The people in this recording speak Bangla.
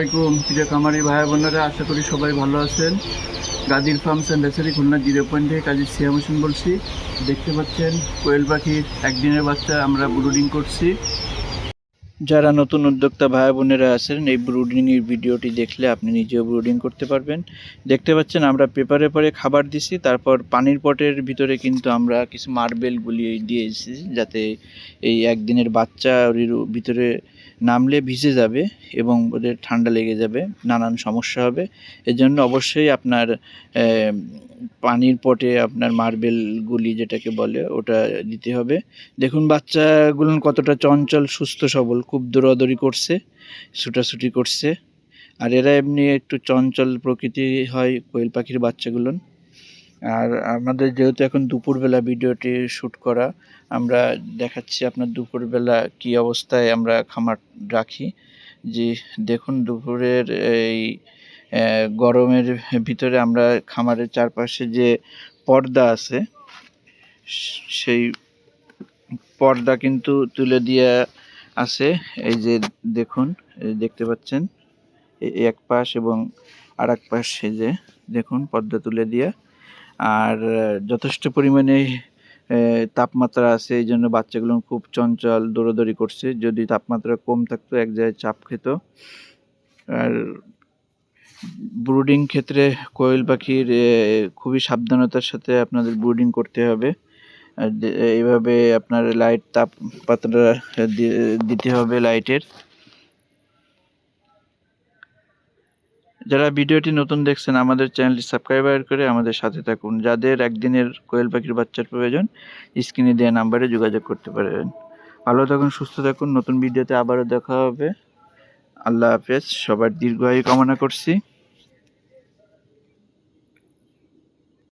আসসালামাইকুম প্রিয় কামারি ভাই বোনেরা, আশা করি সবাই ভালো আছেন। গাদির ফার্মস অ্যান্ড বেচারি খুলনা জিরো পয়েন্ট কাজী সিয়াম হোসেন বলছি। দেখতে পাচ্ছেন, কোয়েল পাখির একদিনের বাচ্চা আমরা ব্রুডিং করছি। যারা নতুন উদ্যোক্তা ভাই বোনেরা আছেন, এই ব্রুডিংয়ের ভিডিওটি দেখলে আপনি নিজেও ব্রুডিং করতে পারবেন। দেখতে পাচ্ছেন, আমরা পেপারে পরে খাবার দিছি, তারপর পানির পটের ভিতরে কিন্তু আমরা কিছু মার্বেল গুলিয়ে দিয়েছি, যাতে এই একদিনের বাচ্চা ভিতরে নামলে ভিজে যাবে এবং ওদের ঠান্ডা লেগে যাবে, নানান সমস্যা হবে। এজন্য অবশ্যই আপনার পানির পটে আপনার মার্বেলগুলি যেটাকে বলে, ওটা দিতে হবে। দেখুন, বাচ্চাগুলো কতটা চঞ্চল, সুস্থ, সবল, খুব দৌড়াদৌড়ি করছে, ছুটাছুটি করছে। আর এরা এমনি একটু চঞ্চল প্রকৃতি হয়, কোয়েল পাখির বাচ্চাগুলো। আর আমাদের যেহেতু এখন দুপুরবেলা ভিডিওটি শ্যুট করা, আমরা দেখাচ্ছি আপনার দুপুরবেলা কি অবস্থায় আমরা খামার রাখি। যে দেখুন দুপুরের এই গরমের ভিতরে আমরা খামারের চারপাশে যে পর্দা আছে, সেই পর্দা কিন্তু তুলে দিয়ে আছে। এই যে দেখুন দেখতে পাচ্ছেন এক পাশ এবং আর এক পাশ যে, দেখুন পর্দা তুলে দিয়ে আর যথেষ্ট পরিমাণে তাপমাত্রা আছে, এই জন্য বাচ্চাগুলো খুব চঞ্চল, দৌড়াদৌড়ি করছে। যদি তাপমাত্রা কম থাকতো, এক জায়গায় চাপ খেত। আর ব্রুডিং ক্ষেত্রে কোয়েল পাখির খুবই সাবধানতার সাথে আপনাদের ব্রুডিং করতে হবে। এইভাবে আপনার লাইট তাপমাত্রা দিতে হবে লাইটের। যারা ভিডিওটি নতুন দেখছেন, আমাদের চ্যানেলটি সাবস্ক্রাইবার করে আমাদের সাথে থাকুন। যাদের একদিনের কোয়েল পাখির বাচ্চার প্রয়োজন, স্ক্রিনে দেওয়া নাম্বারে যোগাযোগ করতে পারেন। ভালো থাকুন, সুস্থ থাকুন। নতুন ভিডিওতে আবারও দেখা হবে। আল্লাহ হাফেজ। সবার দীর্ঘায়ু কামনা করছি।